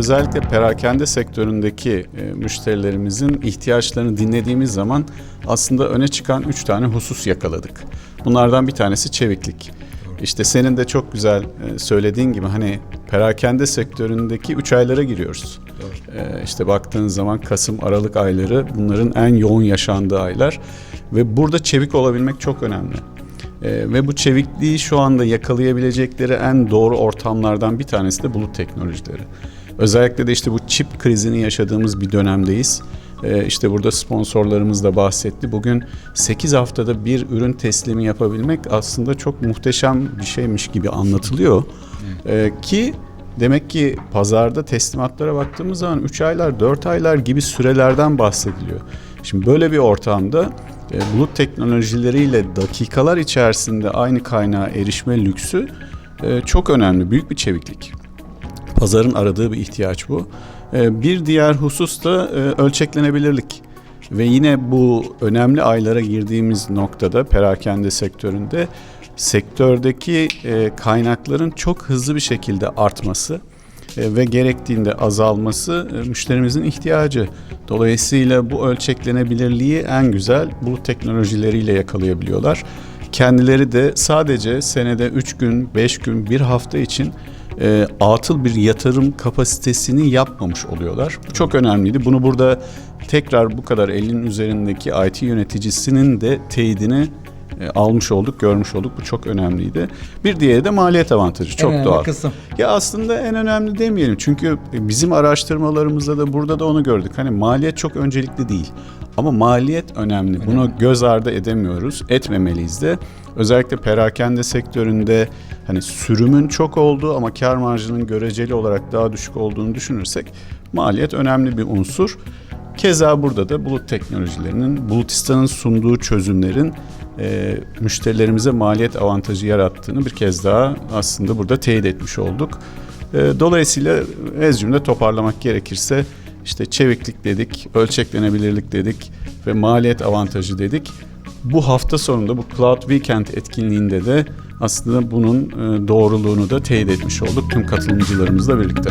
özellikle perakende sektöründeki e, müşterilerimizin ihtiyaçlarını dinlediğimiz zaman aslında öne çıkan üç tane husus yakaladık. Bunlardan bir tanesi çeviklik. İşte senin de çok güzel e, söylediğin gibi hani perakende sektöründeki üç aylara giriyoruz. E, işte baktığın zaman Kasım, Aralık ayları bunların en yoğun yaşandığı aylar ve burada çevik olabilmek çok önemli. E, ve bu çevikliği şu anda yakalayabilecekleri en doğru ortamlardan bir tanesi de bulut teknolojileri. Özellikle de işte bu çip krizini yaşadığımız bir dönemdeyiz. Ee, işte burada sponsorlarımız da bahsetti. Bugün 8 haftada bir ürün teslimi yapabilmek aslında çok muhteşem bir şeymiş gibi anlatılıyor. Ee, ki demek ki pazarda teslimatlara baktığımız zaman 3 aylar, 4 aylar gibi sürelerden bahsediliyor. Şimdi böyle bir ortamda e, bulut teknolojileriyle dakikalar içerisinde aynı kaynağa erişme lüksü e, çok önemli, büyük bir çeviklik. Pazarın aradığı bir ihtiyaç bu. Ee, Bir diğer husus da e, ölçeklenebilirlik. Ve yine bu önemli aylara girdiğimiz noktada perakende sektöründe sektördeki e, kaynakların çok hızlı bir şekilde artması e, ve gerektiğinde azalması müşterimizin ihtiyacı. Dolayısıyla bu ölçeklenebilirliği en güzel bulut teknolojileriyle yakalayabiliyorlar. Kendileri de sadece senede 3 gün, 5 gün, 1 hafta için e, atıl bir yatırım kapasitesini yapmamış oluyorlar. Bu çok önemliydi. Bunu burada tekrar bu kadar elin üzerindeki IT yöneticisinin de teyidini e, almış olduk, görmüş olduk. Bu çok önemliydi. Bir diğeri de maliyet avantajı. Çok en önemli doğal. kısım. Ya aslında en önemli demeyelim. Çünkü bizim araştırmalarımızda da burada da onu gördük. Hani maliyet çok öncelikli değil. Ama maliyet önemli. Bunu göz ardı edemiyoruz. Etmemeliyiz de. Özellikle perakende sektöründe hani sürümün çok olduğu ama kar marjının göreceli olarak daha düşük olduğunu düşünürsek maliyet önemli bir unsur. Keza burada da bulut teknolojilerinin, Bulutistan'ın sunduğu çözümlerin e, müşterilerimize maliyet avantajı yarattığını bir kez daha aslında burada teyit etmiş olduk. E, dolayısıyla ez toparlamak gerekirse işte çeviklik dedik, ölçeklenebilirlik dedik ve maliyet avantajı dedik. Bu hafta sonunda bu Cloud Weekend etkinliğinde de aslında bunun e, doğruluğunu da teyit etmiş olduk tüm katılımcılarımızla birlikte.